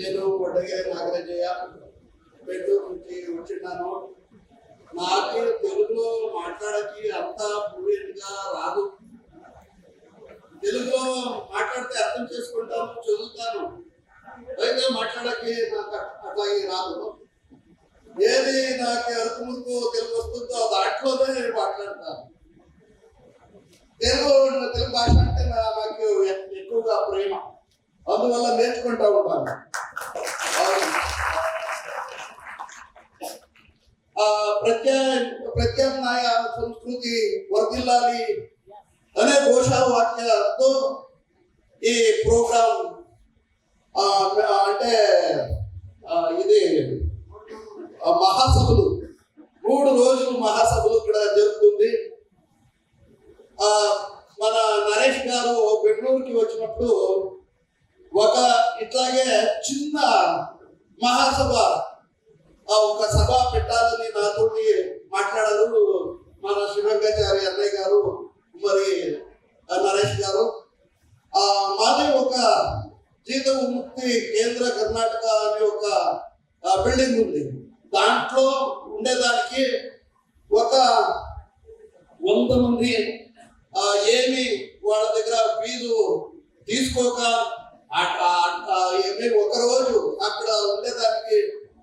నేను కొట్టగిరి నాగరాజయ్య బెంగళూరు నుంచి వచ్చిన్నాను నాకు తెలుగులో మాట్లాడకి అంత ఫ్లూయెంట్ రాదు. తెలుగులో మాట్లాడితే అర్థం చేసుకుంటాను చదువుతాను. అయితే మాట్లాడకి నాకు అట్లాగే రాదు. ఏది నాకు అరుకుమురుకు తెలుగు వస్తుందో దాంట్లోనే నేను మాట్లాడతాను. తెలుగు తెలుగు భాష అంటే నాకు ఎక్కువగా ప్రేమ. అందువల్ల నేర్చుకుంటా ఉంటాను. అవును. ప్రత్యామ్నాయ సంస్కృతి వర్ధిల్లాలి అనే ఘోషవాక్యాలతో ఈ ప్రోగ్రాం అంటే ఇది మహాసభలు మూడు రోజులు మహాసభలు ఇక్కడ జరుగుతుంది ఆ, మన నరేష్ గారు బెంగళూరుకి వచ్చినప్పుడు ఒక ఇట్లాగే చిన్న మహాసభ ఆ ఒక సభ పెట్టాలని నాతోటి మాట్లాడారు మన శివంగాచారి అన్నయ్య గారు మరి ఆ నరేష్ గారు ఆ మాది ఒక జీత విముక్తి కేంద్ర కర్ణాటక అనే ఒక ఆ, బిల్డింగ్ ఉంది దాంట్లో ఉండేదానికి ఒక వంద మంది ఆ, ఏమి వాళ్ళ దగ్గర ఫీజు తీసుకోక మేము ఒక రోజు అక్కడ ఉండేదానికి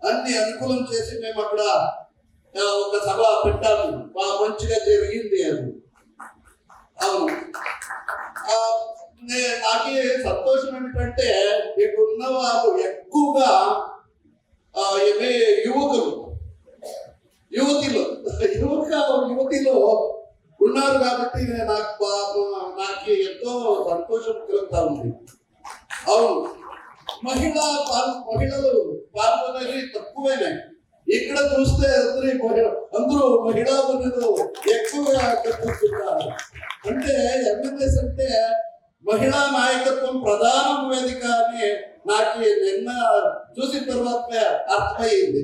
అన్ని అనుకూలం చేసి మేము అక్కడ ఒక సభ పెట్టాము. బాగా మంచిగా జరిగింది అది. అవును. నాకు సంతోషం ఏమిటంటే ఇక్కడ ఉన్న వారు ఎక్కువగా ఏమి యువకులు. యువతిలో యువక యువతిలో ఉన్నారు కాబట్టి నేను నాకు నాకు ఎంతో సంతోషం కలుగుతా ఉంది. అవును. మహిళా పాల్- మహిళలు పాల్గొనేది తక్కువైనవి ఇక్కడ చూస్తే అందరి మహిళ అందరూ మహిళా మనులు ఎక్కువగా కనిపిస్తున్నారు అంటే ఎంఎల్ఎస్ అంటే మహిళా నాయకత్వం ప్రధాన వేదిక అని నాకు నిన్న చూసిన తర్వాత అర్థమైంది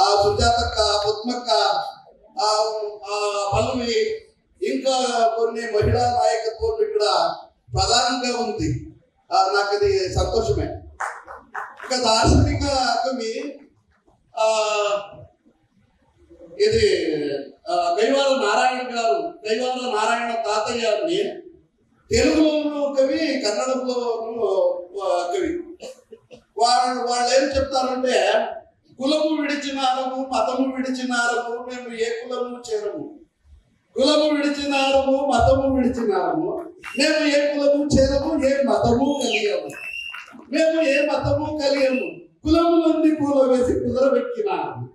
ఆ సుజాతక్క పద్మక్క ఆ పల్లవి ఇంకా కొన్ని మహిళా నాయకత్వం ఇక్కడ ప్రధానంగా ఉంది. నాకు అది సంతోషమే. ఇంకా దార్శనిక కవి ఆ ఇది ఆ, నారాయణ గారు గైవార నారాయణ తాతయ్య గారిని తెలుగులోను కవి కన్నడంలోను కవి. వాళ్ళు వాళ్ళు ఏం చెప్తారంటే కులము విడిచినారము మతము విడిచినారము మేము ఏ కులము చేరము. కులము విడిచినారము మతము విడిచినారము. మేము ఏ కులము చేరము ఏ మతము కలిగము మేము ఏ మతము కలిగము నుండి కూల వేసి కుదరబెట్టినాము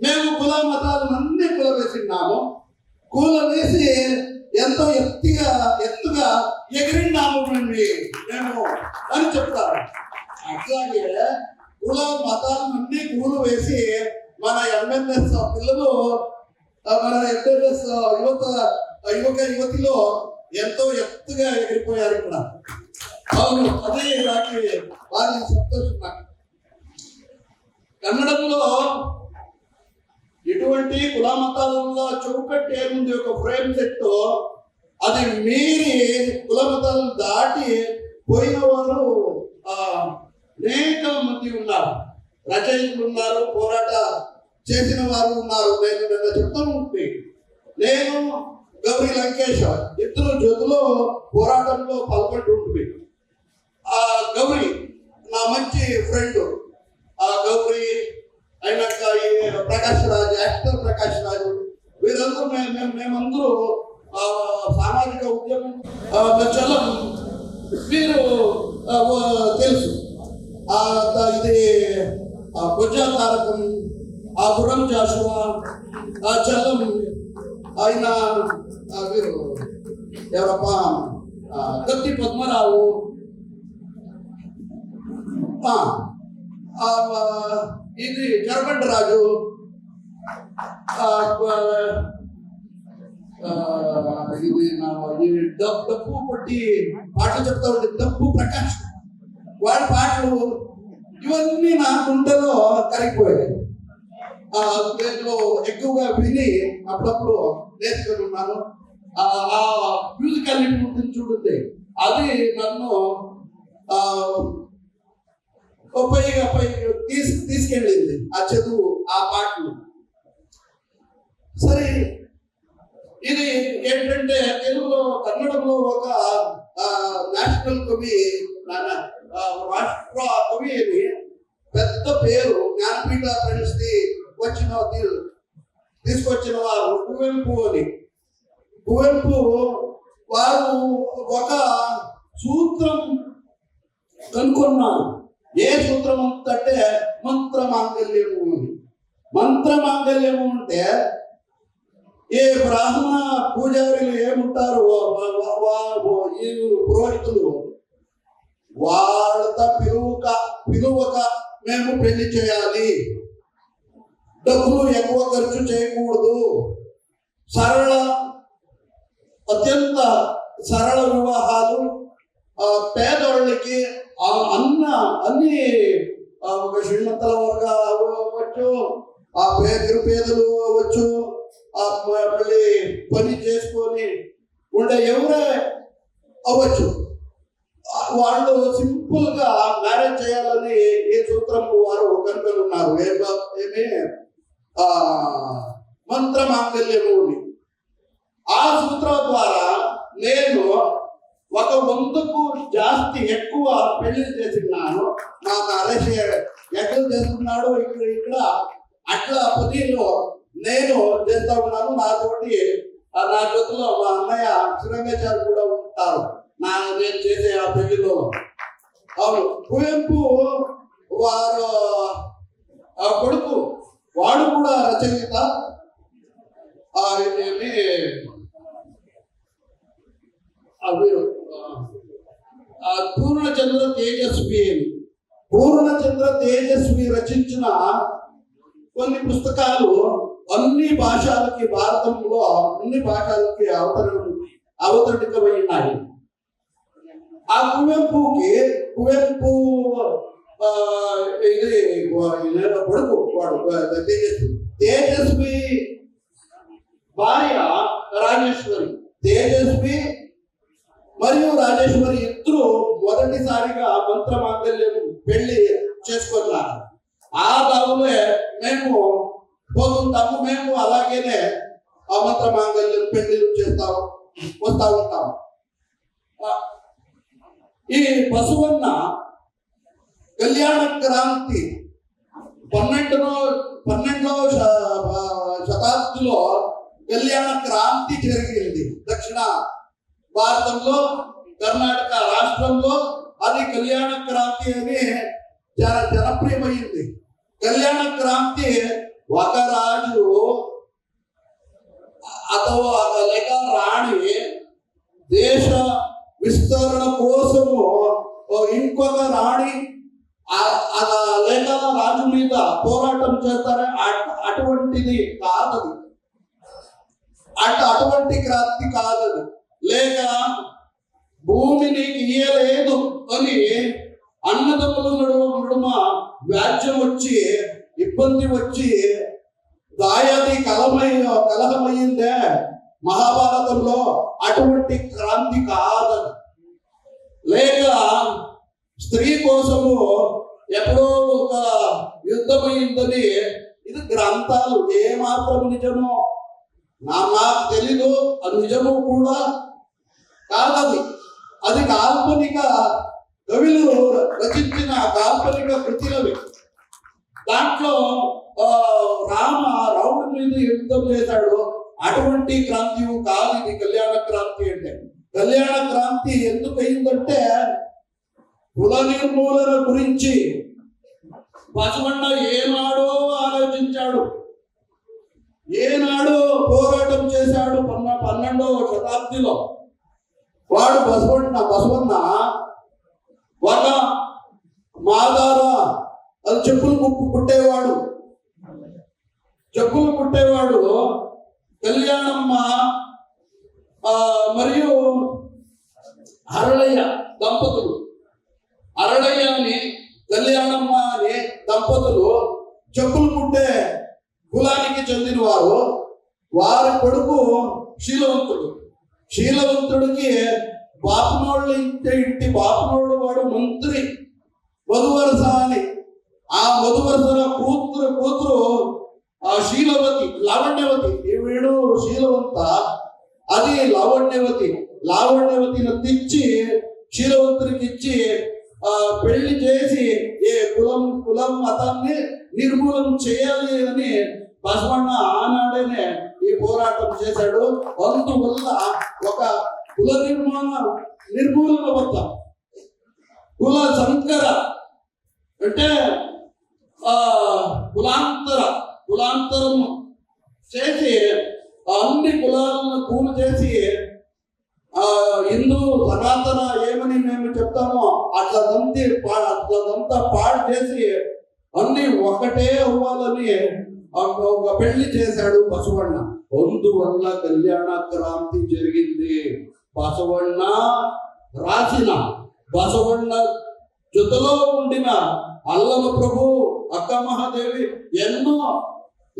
మేము కుల మతాలన్నీ కుల వేసినాము కూల వేసి ఎంతో ఎత్తుగా ఎత్తుగా ఎగిరినాము మేము మేము అని చెప్తారు. అట్లాగే కుల మతాలన్నీ కూలు వేసి మన ఎంఎన్ఎస్ పిల్లలు మన ఎంఎన్ఎస్ యువత యువక యువతిలో ఎంతో ఎత్తుగా ఎగిరిపోయారు ఇక్కడ. అవును అదే నాకు వారి సంతోషం. నాకు కన్నడంలో ఎటువంటి కుల మతాలలో చౌకట్టి ఏముంది ఒక ఫ్రేమ్ సెట్? అది మీరి కులమతాలను దాటి పోయిన వారు ఆ, అనేక మంది ఉన్నారు. రచయితలు ఉన్నారు పోరాట చేసిన వారు ఉన్నారు. నేను నిన్న చెప్తూ ఉంటే నేను గౌరీ లంకేష్ ఇద్దరు జతులో పోరాటంలో పాల్గొంటుంటుంది ఆ గౌరీ నా మంచి ఫ్రెండ్ ఆ గౌరీ అయినాక ఈ ప్రకాష్ రాజ్ యాక్టర్ ప్రకాష్ రాజు వీరందరూ మేము మేము- మేమందరూ సామాజిక ఉద్యమం చలం మీరు తెలుసు. ఇది ఆ, తారకం ఆ గుర్రం జాషువా ఆ చలం ఆయన ఆ, వీరు ఎవరప్పా ఆ, గట్టి పద్మరావు ఆ, ఆ, ఇది జరగండి రాజు ఆ, ఆ, ఇది నా ఈ డబ్ డబ్బు కొట్టి పాటలు చెప్తా ఉంటే డబ్బు ప్రకాష్ వాడి పాటలు ఇవన్నీ నా గుండెలో కరిగిపోయాయి ఆ దీంట్లో ఎక్కువగా విని అప్పుడప్పుడు నేర్చుకుని ఉన్నాను ఆ ఆ మ్యూజికల్ ఉంటుంది చూడండి. అది నన్ను పైగా తీసు తీసుకెళ్ళింది ఆ చదువు ఆ పాటలు. సరే ఇది ఏంటంటే తెలుగులో కన్నడంలో ఒక నేషనల్ కవి రాష్ట్ర కవి అని పెద్ద పేరు జ్ఞానపీఠ ఫ్రెండ్స్ ది వచ్చిన తీసుకొచ్చిన వారు కువెంపు అని. కువెంపు వారు ఒక సూత్రం కనుక్కున్నారు ఏ సూత్రం అంటే మంత్ర మాంగల్యము అని. మంత్ర మాంగల్యము అంటే ఏ బ్రాహ్మణ పూజారులు ఏముంటారు ఈ పురోహితులు. వాళ్ళతో పిలువక పిలువక మేము పెళ్ళి చేయాలి. డబ్బులు ఎక్కువ ఖర్చు చేయకూడదు. సరళ అత్యంత సరళ వివాహాలు పేదవాళ్ళకి ఆ అన్న అన్ని ఒక శ్రీమంతల వర్గ అవ్వచ్చు ఆ పేద పేదలు అవ్వచ్చు ఆ మళ్ళీ పని చేసుకొని ఉండే ఎవరే అవ్వచ్చు. వాళ్ళు సింపుల్గా మ్యారేజ్ చేయాలని ఏ సూత్రం వారు కనుగొన్నారు ఏ- ఏమి? ఆ మంత్ర మాంగల్యము ఉంది. ఆ సూత్రం ద్వారా నేను ఒక వంతుకు జాస్తి ఎక్కువ పెళ్ళి చేసినాను నా నరేష్ ఎక్కడ చేస్తున్నాడు ఇక్కడ ఇక్కడ. అట్లా పదిలో నేను చేస్తా ఉన్నాను. నాతోటి ఆ నా జొత్తులో మా అన్నయ్య శ్రీరంగాచారి కూడా ఉంటారు. నా నేను చేసే ఆ పెళ్ళిలో. అవును. కువెంపు వారు ఆ కొడుకు వాడు కూడా రచయిత. పూర్ణచంద్ర తేజస్వి అని. పూర్ణచంద్ర తేజస్వి రచించిన కొన్ని పుస్తకాలు అన్ని భాషలకి భారతంలో అన్ని భాషలకి అవతరణ అవతరితమైనాయి ఆ కువెంపుకి కువెంపు ఇది కొడుకు వాడు తేజస్వి తేజస్వి భార్య రాజేశ్వరి. తేజస్వి మరియు రాజేశ్వరి ఇద్దరు మొదటిసారిగా మంత్ర మాంగల్యం పెళ్ళి చేసుకున్నారు. ఆ దావులే మేము పోతుంటాము మేము అలాగేనే ఆ మంత్ర మాంగల్యం పెళ్ళి చేస్తాం వస్తా ఉంటాం. ఈ పశువన్న కళ్యాణ క్రాంతి పన్నెండులో పన్నెండవ శ- ఆ, శతాబ్దిలో కళ్యాణ క్రాంతి జరిగింది దక్షిణ భారతంలో కర్ణాటక రాష్ట్రంలో అది కళ్యాణ క్రాంతి అని జన జనప్రియమైంది కళ్యాణ క్రాంతి ఒక రాజు ಅಥವಾ లేక రాణి దేశ విస్తరణ కోసము ఓ ఇంకొక రాణి ఆ- రాజు మీద పోరాటం చేస్తారే? అటువంటిది కాదది. అటు అటువంటి క్రాంతి కాదది. లేక భూమిని ఇయ్యలేదు అని అన్నదమ్ములు నడుమ నడుమ వ్యాజ్యం వచ్చి ఇబ్బంది వచ్చి దాయాది కలమై కలహమైందే మహాభారతంలో అటువంటి క్రాంతి కాదది. లేక స్త్రీ కోసము ఎప్పుడో ఒక యుద్ధమైందని ఇది గ్రంథాలు ఏమాత్రం నిజమో నా నాకు తెలీదు అది నిజము కూడా కాదది. అది కాల్పనిక కవిలు రచించిన కాల్పనిక కృతిలవి. దాంట్లో ఆ, రామ రాముడి మీద యుద్ధం చేశాడు. అటువంటి క్రాంతి కాదు ఇది కళ్యాణ క్రాంతి అంటే. కళ్యాణ క్రాంతి ఎందుకు అయిందంటే కుల నిర్మూలన గురించి బసవಣ್ణ ఏనాడో ఆలోచించాడు. ఏనాడో పోరాటం చేశాడు పన్న పన్నెండవ శతాబ్దిలో. వాడు బసవన్న బసవన్న ఒక మాదార అది చెప్పులు ముక్కు కుట్టేవాడు. చెప్పులు కుట్టేవాడు కళ్యాణమ్మ ఆ, మరియు హరళయ్య దంపతులు. అరడయ్య అని కళ్యాణమ్మ అనే దంపతులు చెప్పులు కుట్టే కులానికి చెందిన వారు వారి కొడుకు శీలవంతుడు. శీలవంతుడికి బాపనోళ్ళ ఇంటి ఇంటి బాపనోళ్ళు వాడు మంత్రి వధువరస అని ఆ మధువరసన కూతురు కూతురు ఆ శీలవతి లావణ్యవతి. వీడు శీలవంత. అది లావణ్యవతి. లావణ్యవతిని తెచ్చి శీలవంతునికి ఇచ్చి పెళ్ళి చేసి ఏ కులం కులం మతాన్ని నిర్మూలన చేయాలి అని బసవన్న ఆనాడనే ఈ పోరాటం చేశాడు. అందువల్ల ఒక కుల నిర్మాణ నిర్మూలన వద్ద కుల సంకర అంటే ఆ కులాంతర కులాంతరం చేసి ఆ అన్ని కులాలను కూలు చేసి ఆ హిందూ సనాతన ఏమని మేము చెప్తామో అట్లదంతా అట్లదంతా పాడు చేసి అన్ని ఒకటే అవ్వాలని ఒక పెళ్ళి చేశాడు బసవಣ್ణ అందువల్ల కళ్యాణ క్రాంతి జరిగింది. బసవన్న రాసిన బసవన్న జతలో ఉండిన అల్లల ప్రభు అక్క మహాదేవి ఎన్నో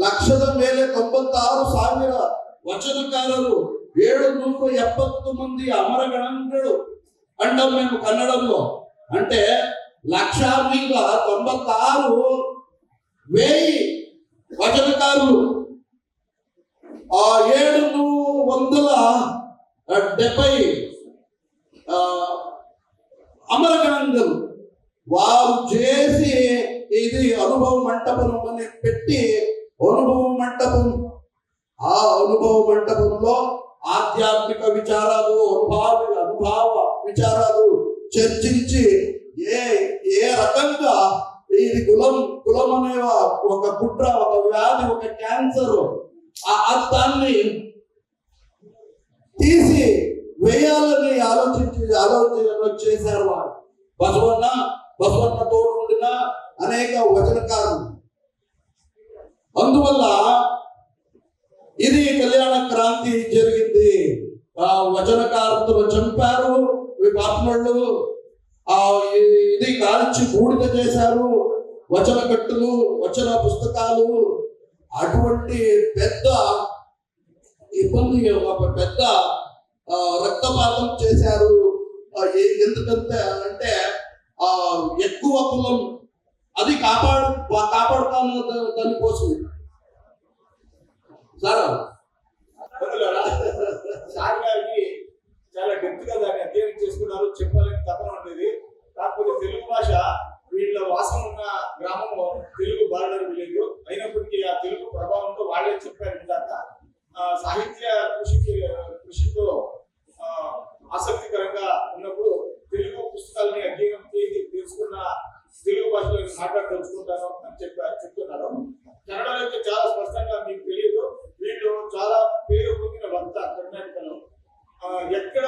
లక్షల ಮೇಲೆ ತೊಂಬತ್ತಾರು ఆరు ವಚನಕಾರರು వచనకారులు ನೂರ ಎಪ್ಪತ್ತು ಮಂದಿ ಅಮರ ಗಣಗಳು అంటాం మేము కన్నడంలో. అంటే లక్ష మీద ఆరు వెయ్యి వచనకారులు. ఆ ఏడు వందల డెబ్బై ఆ, అమరగణంగలు. వారు చేసి ఇది అనుభవ మంటపం అని పెట్టి అనుభవ మంటపం. ఆ అనుభవ మంటపంలో ఆధ్యాత్మిక విచారాలు అనుభవ అనుభావ విచారాలు చర్చించి ఏ ఏ రకంగా ఇది కులం కులం అనే ఒక కుట్ర ఒక వ్యాధి ఒక క్యాన్సర్ ఆ- దాన్ని తీసి వేయాలని ఆలోచించి ఆలోచన చేశారు వారు. బసవన్న బసవన్న తోడు ఉండిన అనేక వచనకారులు. అందువల్ల ఇది కళ్యాణ క్రాంతి జరిగింది. ఆ వచనకారులు చంపారు. పాపనోళ్ళు ఆ ఇది కాల్చి బూడిద చేశారు. వచన కట్టులు వచన పుస్తకాలు. అటువంటి పెద్ద ఇబ్బంది ఒక పెద్ద రక్తపాతం చేశారు. ఎందుకంటే అంటే ఆ ఎక్కువ కులం అది కాపాడు కాపాడుతాము దానికోసం. సార్. సార్ గారికి చాలా డెప్త్గా దాన్ని అధ్యయనం చేసుకున్నారు. చెప్పాలని తపన ఉండేది. కాకపోతే తెలుగు భాష వీళ్ళ వాసం ఉన్న గ్రామము తెలుగు బార్డర్ విలేజ్ అయినప్పటికీ ఆ తెలుగు ప్రభావంతో వాళ్ళే చెప్పారు ఇందాక. సాహిత్య కృషికి కృషితో ఆసక్తికరంగా ఉన్నప్పుడు తెలుగు పుస్తకాలని అధ్యయనం చేసి తెలుసుకున్న తెలుగు భాషలో నేను మాట్లాడదలుచుకుంటాను అని చెప్పారు చెప్తున్నారు. కన్నడలో చాలా స్పష్టంగా మీకు తెలియదు. వీళ్ళు చాలా పేరు పొందిన వక్త కర్ణాటకలో. ఎక్కడ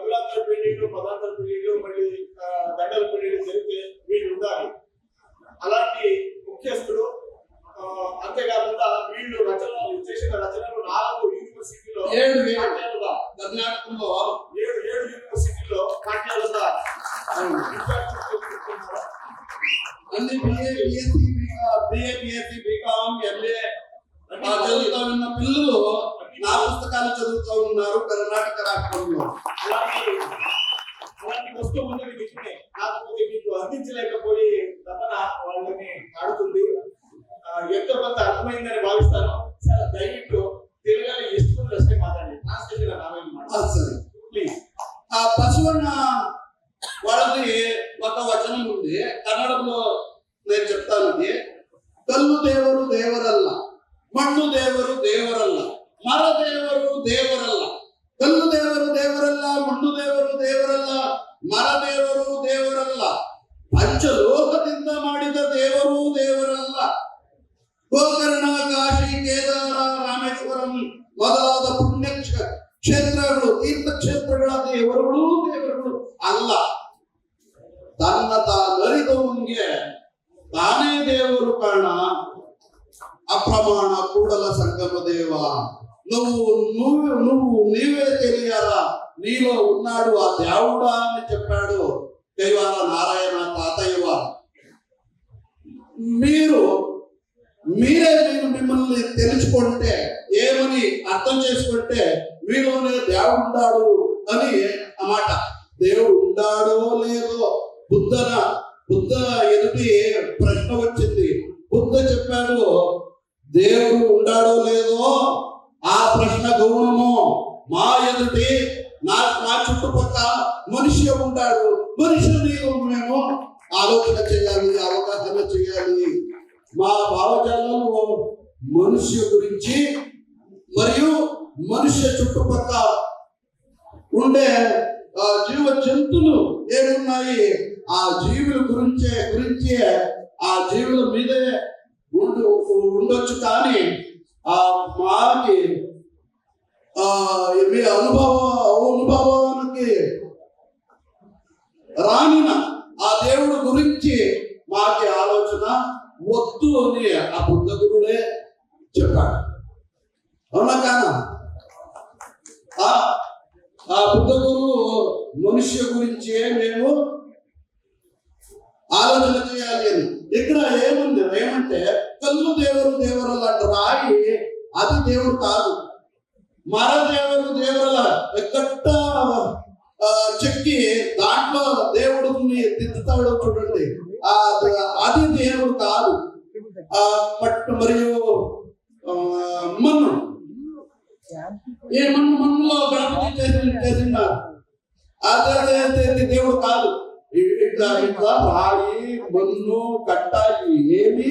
కులాంతర పెళ్ళిళ్ళు మతాంతర పెళ్ళిళ్ళు మళ్ళీ దండల పెళ్ళిళ్ళు జరిగితే వీళ్ళు ఉండాలి. అలాంటి ముఖ్యస్థుడు అంతేకాకుండా వీళ్ళు రచనలు చేసిన రచనలు నాలుగు యూనివర్సిటీలో. గుర్తించలేకపోయి తపన వాళ్ళని ఆడుతుంది. ఎంతో కొంత అర్థమైందని భావిస్తాను. సార్ దయవిట్టు తెలుగులో ఇష్టం వస్తే మాట్లాడండి. ట్రాన్స్లేషన్ ప్లీజ్ ఆ పశువున్న వాళ్ళది ఒక వచనం ఉంది. కన్నడంలో ಮೊದಲಾದ ಪುಣ್ಯ ಕ್ಷ- ಕ್ಷೇತ್ರಗಳು ತೀರ್ಥ ಕ್ಷೇತ್ರಗಳ ದೇವರುಗಳು ದೇವರುಗಳು ಅಲ್ಲ ತನ್ನ ತಾನರಿದವನಿಗೆ ತಾನೇ ದೇವರು ಕಾರಣ అప్రమాణ కూడల సంగమ దేవ నువ్వు నువ్వు నువ్వు నీవే తెలియాలా నీలో ఉన్నాడు ఆ దేవుడా అని చెప్పాడు కైవాల నారాయణ తాతయ్య వారు మీరు మీరే మీరు మిమ్మల్ని తెలుసుకుంటే ఏమని అర్థం చేసుకుంటే మీలోనే దేవుడు ఉన్నాడు అని అన్నమాట దేవుడు ఉండాడో లేదో బుద్ధన బుద్ధ ఎదుటి ప్రశ్న వచ్చింది. బుద్ధ చెప్పాడు దేవుడు ఉండాడో లేదో ఆ ప్రశ్న గౌరవము మా ఎదుటి నా మా చుట్టుపక్కల మనిషి ఉంటాడు. మనిషి మేము ఆలోచన చేయాలి అవగాహన చేయాలి. మా భావజాలంలో మనుష్య గురించి మరియు మనుష్య చుట్టుపక్కల ఉండే ఆ జీవ జంతువులు ఏమున్నాయి? ఆ జీవుల గురించే గురించే ఆ జీవుల మీదే ఉండు ఉండొచ్చు కానీ ఆ మాకి ఆ మీ అనుభవ అనుభవానికి రానిన ఆ దేవుడు గురించి మాకి ఆలోచన వద్దు అని ఆ బుద్ధ గురుడే చెప్పాడు. అవునా కానా ఆ ఆ బుద్ధ గురువు మనుష్య గురించే మేము ఆలోచన చేయాలి అని. ఇక్కడ ఏముంది? ఏమంటే కళ్ళు దేవరు దేవరు రాయి అది దేవుడు కాదు. మర దేవరు దేవరల గట్ట చెక్కి దాంట్లో దేవుడిని దిద్దుతాడు చూడండి. ఆ అది దేవుడు కాదు. ఆ పట్టు మరియు ఏ మన్ను మన్నులో గణపతి చేసి చేసినారు దేవుడు కాదు. ఇట్లా ఇట్లా రాయి మన్ను కట్ట ఏమి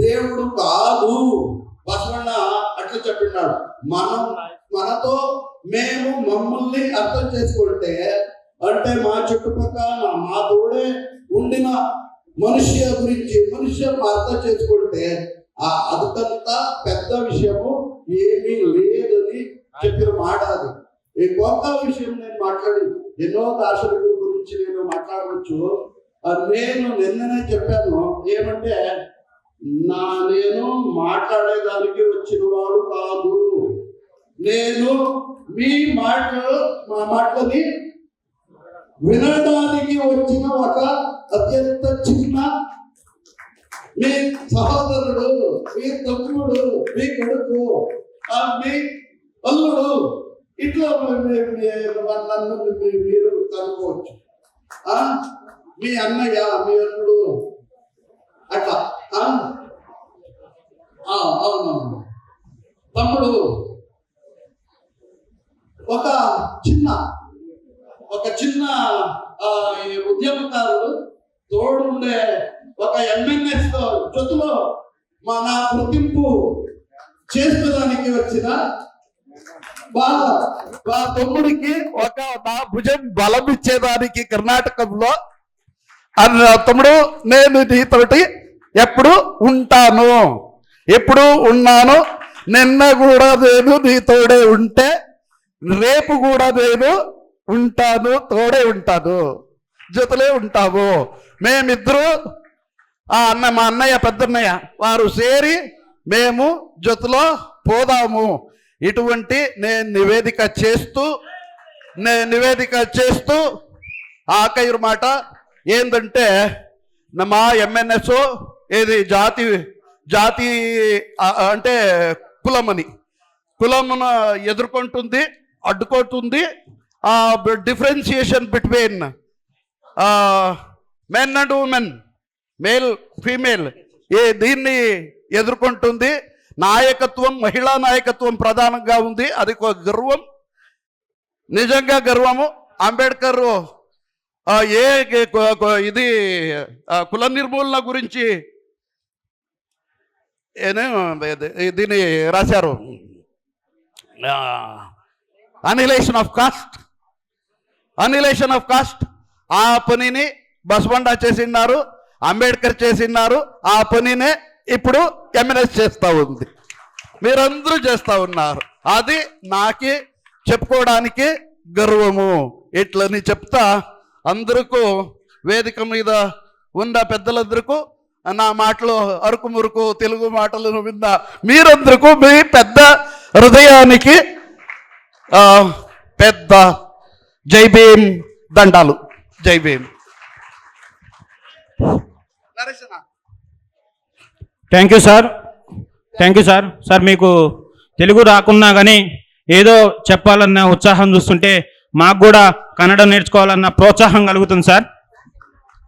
దేవుడు కాదు. బసవన్న అట్లా చెప్పినాడు. మనం మనతో మేము మమ్మల్ని అర్థం చేసుకుంటే అంటే మా చుట్టుపక్కల మా తోడే ఉండిన మనుష్య గురించి మనుష్య అర్థం చేసుకుంటే ఆ అదంతా పెద్ద విషయము ఏమీ లేదు. చెప్పిన మాట అది. ఈ కొత్త విషయం నేను మాట్లాడి ఎన్నో దార్శనికుల గురించి నేను మాట్లాడవచ్చు. అది నేను నిన్ననే చెప్పాను ఏమంటే నా నేను మాట్లాడేదానికి వచ్చిన వాడు కాదు. నేను మీ మాట మా మాటని వినడానికి వచ్చిన ఒక అత్యంత చిన్న మీ సహోదరుడు మీ తమ్ముడు మీ కొడుకు మీ అల్లుడు ఇట్లా నన్ను మీరు కనుక్కోవచ్చు ఆ? మీ అన్నయ్య మీ అల్లుడు అట్లా ఆ? అవునవును తమ్ముడు ఒక చిన్న ఒక చిన్న ఆ, ఉద్యమకారుడు తోడుండే ఒక ఎంఎన్ఎస్ జొత్తులో మా నా గుర్తింపు చేసుకోవడానికి వచ్చిన మా తమ్ముడికి ఒక నా భుజం బలం ఇచ్చేదానికి కర్ణాటకంలో. అన్న తమ్ముడు నేను నీతోటి ఎప్పుడు ఉంటాను. ఎప్పుడు ఉన్నాను. నిన్న కూడా నేను నీతోడే ఉంటే రేపు కూడా నేను ఉంటాను తోడే ఉంటాను. జతలే ఉంటాము. మేమిద్దరు ఆ అన్న మా అన్నయ్య పెద్దన్నయ్య వారు చేరి మేము జతలో పోదాము. ఇటువంటి నేను నివేదిక చేస్తూ నేను నివేదిక చేస్తూ ఆఖరి మాట ఏంటంటే మా ఎంఎన్ఎస్ ఏది జాతి జాతి అంటే కులమని. కులమును ఎదుర్కొంటుంది అడ్డుకుంటుంది differentiation differentiation between men and women male female ఏ దీన్ని ఎదుర్కొంటుంది నాయకత్వం మహిళా నాయకత్వం ప్రధానంగా ఉంది. అది ఒక గర్వం. నిజంగా గర్వము. అంబేద్కర్ ఏ ఇది కుల నిర్మూలన గురించి దీన్ని రాశారు. Annihilation of caste annihilation of caste ఆ పనిని బస్బండా చేసిన్నారు అంబేద్కర్ చేసిన్నారు ఆ పనినే ఇప్పుడు ఎంఎన్ఎస్ చేస్తూ ఉంది. మీరందరూ చేస్తూ ఉన్నారు. అది నాకి చెప్పుకోవడానికి గర్వము. ఇట్లని చెప్తా అందరికీ వేదిక మీద ఉన్న పెద్దలందరికీ నా మాటలు అరుకు మురుకు తెలుగు మాటలను విన్న మీరందరికీ మీ పెద్ద హృదయానికి పెద్ద జై భీమ్ దండాలు. Jai Bhim. Naresh thank you sir thank you sir sir మీకు తెలుగు రాకున్నా కానీ ఏదో చెప్పాలన్న ఉత్సాహం చూస్తుంటే మాకు కూడా కన్నడ నేర్చుకోవాలన్న ప్రోత్సాహం కలుగుతుంది సార్